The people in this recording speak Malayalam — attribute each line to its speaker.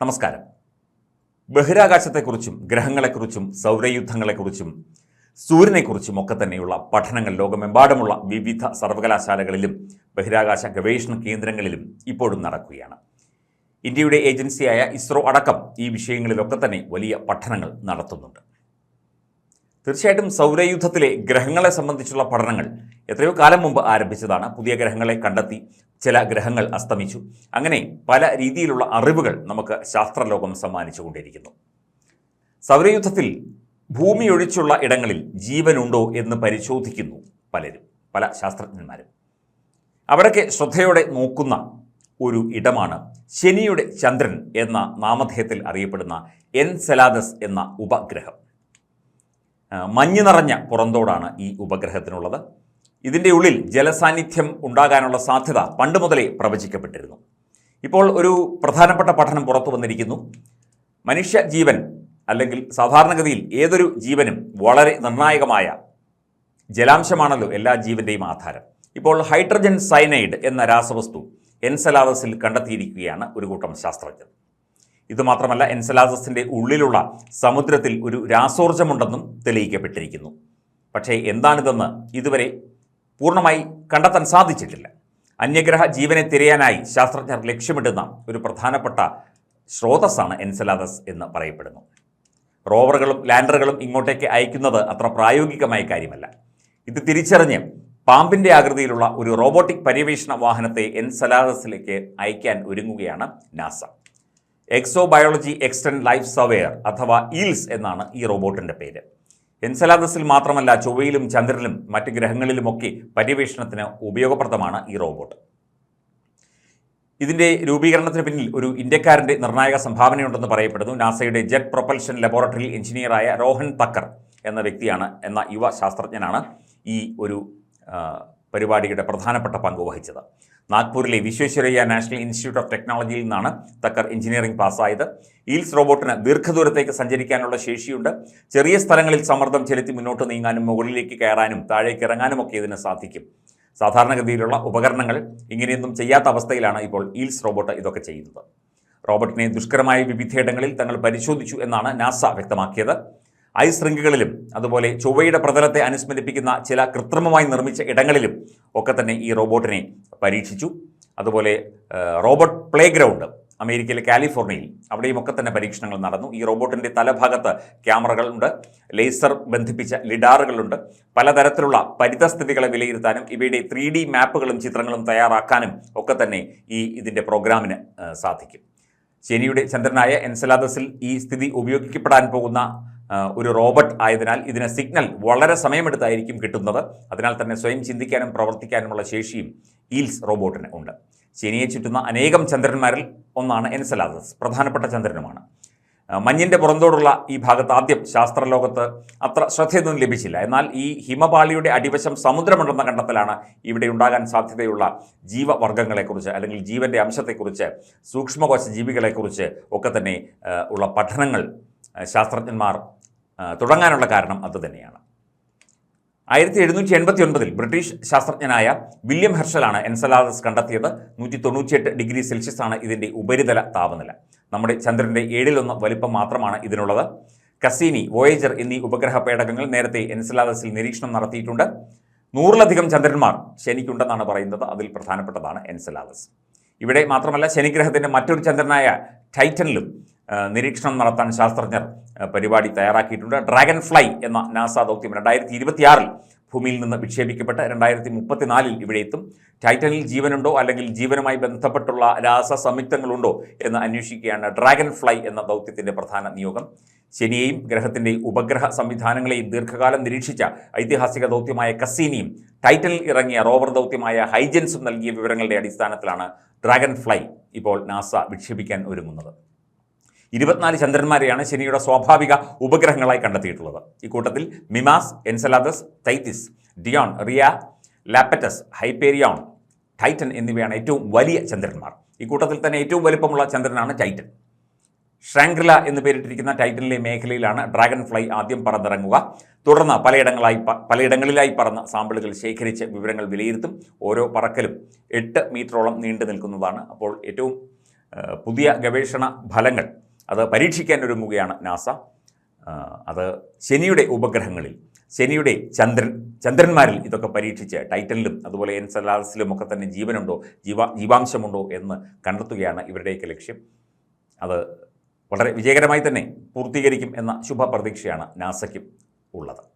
Speaker 1: നമസ്കാരം. ബഹിരാകാശത്തെക്കുറിച്ചും ഗ്രഹങ്ങളെക്കുറിച്ചും സൗരയുദ്ധങ്ങളെക്കുറിച്ചും സൂര്യനെക്കുറിച്ചും ഒക്കെ തന്നെയുള്ള പഠനങ്ങൾ ലോകമെമ്പാടുമുള്ള വിവിധ സർവകലാശാലകളിലും ബഹിരാകാശ ഗവേഷണ കേന്ദ്രങ്ങളിലും ഇപ്പോഴും നടക്കുകയാണ്. ഇന്ത്യയുടെ ഏജൻസിയായ ഇസ്രോ അടക്കം ഈ വിഷയങ്ങളിലൊക്കെ തന്നെ വലിയ പഠനങ്ങൾ നടത്തുന്നുണ്ട്. തീർച്ചയായിട്ടും സൗരയുദ്ധത്തിലെ ഗ്രഹങ്ങളെ സംബന്ധിച്ചുള്ള പഠനങ്ങൾ എത്രയോ കാലം മുമ്പ് ആരംഭിച്ചതാണ്. പുതിയ ഗ്രഹങ്ങളെ കണ്ടെത്തി ചില ഗ്രഹങ്ങൾ അസ്തമിച്ചു. അങ്ങനെ പല രീതിയിലുള്ള അറിവുകൾ നമുക്ക് ശാസ്ത്രലോകം സമ്മാനിച്ചുകൊണ്ടിരിക്കുന്നു. സൗരയുദ്ധത്തിൽ ഭൂമി ഒഴിച്ചുള്ള ഇടങ്ങളിൽ ജീവനുണ്ടോ എന്ന് പരിശോധിക്കുന്നു പലരും പല ശാസ്ത്രജ്ഞന്മാരും. അവിടേക്ക് ശ്രദ്ധയോടെ നോക്കുന്ന ഒരു ഇടമാണ് ശനിയുടെ ചന്ദ്രൻ എന്ന നാമധേയത്തിൽ അറിയപ്പെടുന്ന എൻ സെലാദസ് എന്ന ഉപഗ്രഹം. മഞ്ഞ് നിറഞ്ഞ പുറന്തോടാണ് ഈ ഉപഗ്രഹത്തിനുള്ളത്. ഇതിന്റെ ഉള്ളിൽ ജലസാന്നിധ്യം ഉണ്ടാകാനുള്ള സാധ്യത പണ്ട് മുതലേ പ്രവചിക്കപ്പെട്ടിരുന്നു. ഇപ്പോൾ ഒരു പ്രധാനപ്പെട്ട പഠനം പുറത്തു വന്നിരിക്കുന്നു. മനുഷ്യ ജീവൻ അല്ലെങ്കിൽ സാധാരണഗതിയിൽ ഏതൊരു ജീവനും വളരെ നിർണായകമായ ജലാംശമാണല്ലോ എല്ലാ ജീവന്റെയും ആധാരം. ഇപ്പോൾ ഹൈഡ്രജൻ സൈനൈഡ് എന്ന രാസവസ്തു എൻസലാദസിൽ കണ്ടെത്തിയിരിക്കുകയാണ് ഒരു കൂട്ടം ശാസ്ത്രജ്ഞർ. ഇതുമാത്രമല്ല എൻസലാസസിന്റെ ഉള്ളിലുള്ള സമുദ്രത്തിൽ ഒരു രാസോർജമുണ്ടെന്നും തെളിയിക്കപ്പെട്ടിരിക്കുന്നു. പക്ഷേ എന്താണിതെന്ന് ഇതുവരെ പൂർണമായി കണ്ടെത്താൻ സാധിച്ചിട്ടില്ല. അന്യഗ്രഹ ജീവനെ തിരയാനായി ശാസ്ത്രജ്ഞർ ലക്ഷ്യമിടുന്ന ഒരു പ്രധാനപ്പെട്ട സ്രോതസ്സാണ് എൻസലാദസ് എന്ന് പറയപ്പെടുന്നു. റോവറുകളും ലാൻഡറുകളും ഇങ്ങോട്ടേക്ക് അയക്കുന്നത് അത്ര പ്രായോഗികമായ കാര്യമല്ല. ഇത് തിരിച്ചറിഞ്ഞ് പാമ്പിന്റെ ആകൃതിയിലുള്ള ഒരു റോബോട്ടിക് പര്യവേഷണ വാഹനത്തെ എൻസലാദസിലേക്ക് അയക്കാൻ ഒരുങ്ങുകയാണ് NASA. Exobiology extant life surveyor അഥവാ ഈൽസ് എന്നാണ് ഈ റോബോട്ടിന്റെ പേര്. എൻസലാദസിൽ മാത്രമല്ല ചൊവ്വയിലും ചന്ദ്രനിലും മറ്റ് ഗ്രഹങ്ങളിലുമൊക്കെ പര്യവേഷണത്തിന് ഉപയോഗപ്രദമാണ് ഈ റോബോട്ട്. ഇതിന്റെ രൂപീകരണത്തിന് പിന്നിൽ ഒരു ഇന്ത്യക്കാരന്റെ നിർണായക സംഭാവനയുണ്ടെന്ന് പറയപ്പെടുന്നു. നാസയുടെ ജെറ്റ് പ്രൊപ്പൽഷൻ ലബോറട്ടറി എഞ്ചിനീയറായ രോഹൻ തക്കർ എന്ന വ്യക്തിയാണ് എന്ന യുവ ശാസ്ത്രജ്ഞനാണ് ഈ ഒരു പരിപാടിയുടെ പ്രധാനപ്പെട്ട പങ്ക് വഹിച്ചത്. നാഗ്പൂരിലെ വിശ്വേശ്വരയ്യ നാഷണൽ ഇൻസ്റ്റിറ്റ്യൂട്ട് ഓഫ് ടെക്നോളജിയിൽ നിന്നാണ് തക്കർ എഞ്ചിനീയറിംഗ് പാസ്സായത്. ഈൽസ് റോബോട്ടിന് ദീർഘദൂരത്തേക്ക് സഞ്ചരിക്കാനുള്ള ശേഷിയുണ്ട്. ചെറിയ സ്ഥലങ്ങളിൽ സമ്മർദ്ദം ചെലുത്തി മുന്നോട്ട് നീങ്ങാനും മുകളിലേക്ക് കയറാനും താഴേക്ക് ഇറങ്ങാനും ഒക്കെ ഇതിന് സാധിക്കും. സാധാരണഗതിയിലുള്ള ഉപകരണങ്ങൾ ഇങ്ങനെയൊന്നും ചെയ്യാത്ത അവസ്ഥയിലാണ് ഇപ്പോൾ ഈൽസ് റോബോട്ട് ഇതൊക്കെ ചെയ്യുന്നത്. റോബോട്ടിനെ ദുഷ്കരമായ വിവിധയിടങ്ങളിൽ തങ്ങൾ പരിശോധിച്ചു എന്നാണ് നാസ വ്യക്തമാക്കിയത്. ഐസ് റിങ്കുകളിലും അതുപോലെ ചൊവ്വയുടെ പ്രതലത്തെ അനുസ്മരിപ്പിക്കുന്ന ചില കൃത്രിമമായി നിർമ്മിച്ച ഇടങ്ങളിലും ഒക്കെ തന്നെ ഈ റോബോട്ടിനെ പരീക്ഷിച്ചു. അതുപോലെ റോബോട്ട് പ്ലേ ഗ്രൗണ്ട് അമേരിക്കയിലെ കാലിഫോർണിയയിൽ അവിടെയും ഒക്കെ തന്നെ പരീക്ഷണങ്ങൾ നടന്നു. ഈ റോബോട്ടിന്റെ തലഭാഗത്ത് ക്യാമറകളുണ്ട് ലേസർ ബന്ധിപ്പിച്ച ലിഡാറുകളുണ്ട് പലതരത്തിലുള്ള പരിതസ്ഥിതികളെ വിലയിരുത്താനും ഇവയുടെ ത്രീ ഡി മാപ്പുകളും ചിത്രങ്ങളും തയ്യാറാക്കാനും ഒക്കെ തന്നെ ഈ ഇതിന്റെ പ്രോഗ്രാമിന് സാധിക്കും. ശനിയുടെ ചന്ദ്രനായ എൻസലാദസിൽ ഈ സ്ഥിതി ഉപയോഗിക്കപ്പെടാൻ പോകുന്ന ഒരു റോബോട്ട് ആയതിനാൽ ഇതിന് സിഗ്നൽ വളരെ സമയമെടുത്തായിരിക്കും കിട്ടുന്നത്. അതിനാൽ തന്നെ സ്വയം ചിന്തിക്കാനും പ്രവർത്തിക്കാനുമുള്ള ശേഷിയും ഈൽസ് റോബോട്ടിന് ഉണ്ട്. ശനിയെ ചുറ്റുന്ന അനേകം ചന്ദ്രന്മാരിൽ ഒന്നാണ് എൻസലാദസ്. പ്രധാനപ്പെട്ട ചന്ദ്രനുമാണ്. മഞ്ഞിന്റെ പുറന്തോടുള്ള ഈ ഭാഗത്ത് ആദ്യം ശാസ്ത്രലോകത്ത് അത്ര ശ്രദ്ധയൊന്നും ലഭിച്ചില്ല. എന്നാൽ ഈ ഹിമപാളിയുടെ അടിവശം സമുദ്രമുണ്ടെന്ന കണ്ടെത്തലാണ് ഇവിടെ ഉണ്ടാകാൻ സാധ്യതയുള്ള ജീവവർഗങ്ങളെക്കുറിച്ച് അല്ലെങ്കിൽ ജീവന്റെ അംശത്തെക്കുറിച്ച് സൂക്ഷ്മകോശ ജീവികളെക്കുറിച്ച് ഒക്കെ തന്നെ ഉള്ള പഠനങ്ങൾ ശാസ്ത്രജ്ഞന്മാർ തുടങ്ങാനുള്ള കാരണം അതുതന്നെയാണ് ആയിരത്തി എഴുന്നൂറ്റി എൺപത്തി ഒൻപതിൽ ബ്രിട്ടീഷ് ശാസ്ത്രജ്ഞനായ വില്യം ഹെർഷലാണ് എൻസലാദസ് കണ്ടെത്തിയത്. നൂറ്റി തൊണ്ണൂറ്റിയെട്ട് ഡിഗ്രി സെൽഷ്യസ് ആണ് ഇതിന്റെ ഉപരിതല താപനില. നമ്മുടെ ചന്ദ്രന്റെ ഏഴിലൊന്ന് വലിപ്പം മാത്രമാണ് ഇതിനുള്ളത്. കസീനി വോയേജർ എന്നീ ഉപഗ്രഹ പേടകങ്ങൾ നേരത്തെ എൻസലാദസിൽ നിരീക്ഷണം നടത്തിയിട്ടുണ്ട്. നൂറിലധികം ചന്ദ്രന്മാർ ശനിക്കുണ്ടെന്നാണ് പറയുന്നത്. അതിൽ പ്രധാനപ്പെട്ടതാണ് എൻസലാദസ്. ഇവിടെ മാത്രമല്ല ശനിഗ്രഹത്തിന്റെ മറ്റൊരു ചന്ദ്രനായ ടൈറ്റനിലും നിരീക്ഷണം നടത്താൻ ശാസ്ത്രജ്ഞർ പരിപാടി തയ്യാറാക്കിയിട്ടുണ്ട്. ഡ്രാഗൺ ഫ്ലൈ എന്ന നാസ ദൗത്യം രണ്ടായിരത്തി ഇരുപത്തിയാറിൽ ഭൂമിയിൽ നിന്ന് വിക്ഷേപിക്കപ്പെട്ട് രണ്ടായിരത്തി മുപ്പത്തിനാലിൽ ഇവിടെ എത്തും. ടൈറ്റനിൽ ജീവനുണ്ടോ അല്ലെങ്കിൽ ജീവനുമായി ബന്ധപ്പെട്ടുള്ള രാസ സംയുക്തങ്ങളുണ്ടോ എന്ന് അന്വേഷിക്കുകയാണ് ഡ്രാഗൺ ഫ്ലൈ എന്ന ദൗത്യത്തിന്റെ പ്രധാന നിയോഗം. ശനിയെയും ഗ്രഹത്തിന്റെ ഉപഗ്രഹ സംവിധാനങ്ങളെയും ദീർഘകാലം നിരീക്ഷിച്ച ഐതിഹാസിക ദൗത്യമായ കസീനിയും ടൈറ്റനിൽ ഇറങ്ങിയ റോവർ ദൗത്യമായ ഹൈജൻസും നൽകിയ വിവരങ്ങളുടെ അടിസ്ഥാനത്തിലാണ് ഡ്രാഗൺ ഫ്ലൈ ഇപ്പോൾ നാസ വിക്ഷേപിക്കാൻ ഒരുങ്ങുന്നത്. ഇരുപത്തിനാല് ചന്ദ്രന്മാരെയാണ് ശനിയുടെ സ്വാഭാവിക ഉപഗ്രഹങ്ങളായി കണ്ടെത്തിയിട്ടുള്ളത്. ഈ കൂട്ടത്തിൽ Mimas Enceladus Tethys Dione Rhea Iapetus Hyperion Titan എന്നിവയാണ് ഏറ്റവും വലിയ ചന്ദ്രന്മാർ. ഈ കൂട്ടത്തിൽ തന്നെ ഏറ്റവും വലുപ്പമുള്ള ചന്ദ്രനാണ് ടൈറ്റൻ. ഷ്രാങ്ക്ല എന്ന് പേരിട്ടിരിക്കുന്ന ടൈറ്റനിലെ മേഖലയിലാണ് ഡ്രാഗൺ ഫ്ലൈ ആദ്യം പറന്നിറങ്ങുക. തുടർന്ന് പലയിടങ്ങളായി പലയിടങ്ങളിലായി പറന്ന സാമ്പിളുകൾ ശേഖരിച്ച് വിവരങ്ങൾ വിലയിരുത്തും. ഓരോ പറക്കലും എട്ട് മീറ്ററോളം നീണ്ടു നിൽക്കുന്നതാണ്. അപ്പോൾ ഏറ്റവും പുതിയ ഗവേഷണ ഫലങ്ങൾ അത് പരീക്ഷിക്കാൻ ഒരുങ്ങുകയാണ് നാസ. അത് ശനിയുടെ ഉപഗ്രഹങ്ങളിൽ ശനിയുടെ ചന്ദ്രൻ ചന്ദ്രന്മാരിൽ ഇതൊക്കെ പരീക്ഷിച്ച് ടൈറ്റനിലും അതുപോലെ എൻസലാസിലും ഒക്കെ തന്നെ ജീവനുണ്ടോ ജീവ ജീവാംശമുണ്ടോ എന്ന് കണ്ടെത്തുകയാണ് ഇവരുടെയൊക്കെ ലക്ഷ്യം. അത് വളരെ വിജയകരമായി തന്നെ പൂർത്തീകരിക്കും എന്ന ശുഭപ്രതീക്ഷയാണ് നാസയ്ക്കും ഉള്ളത്.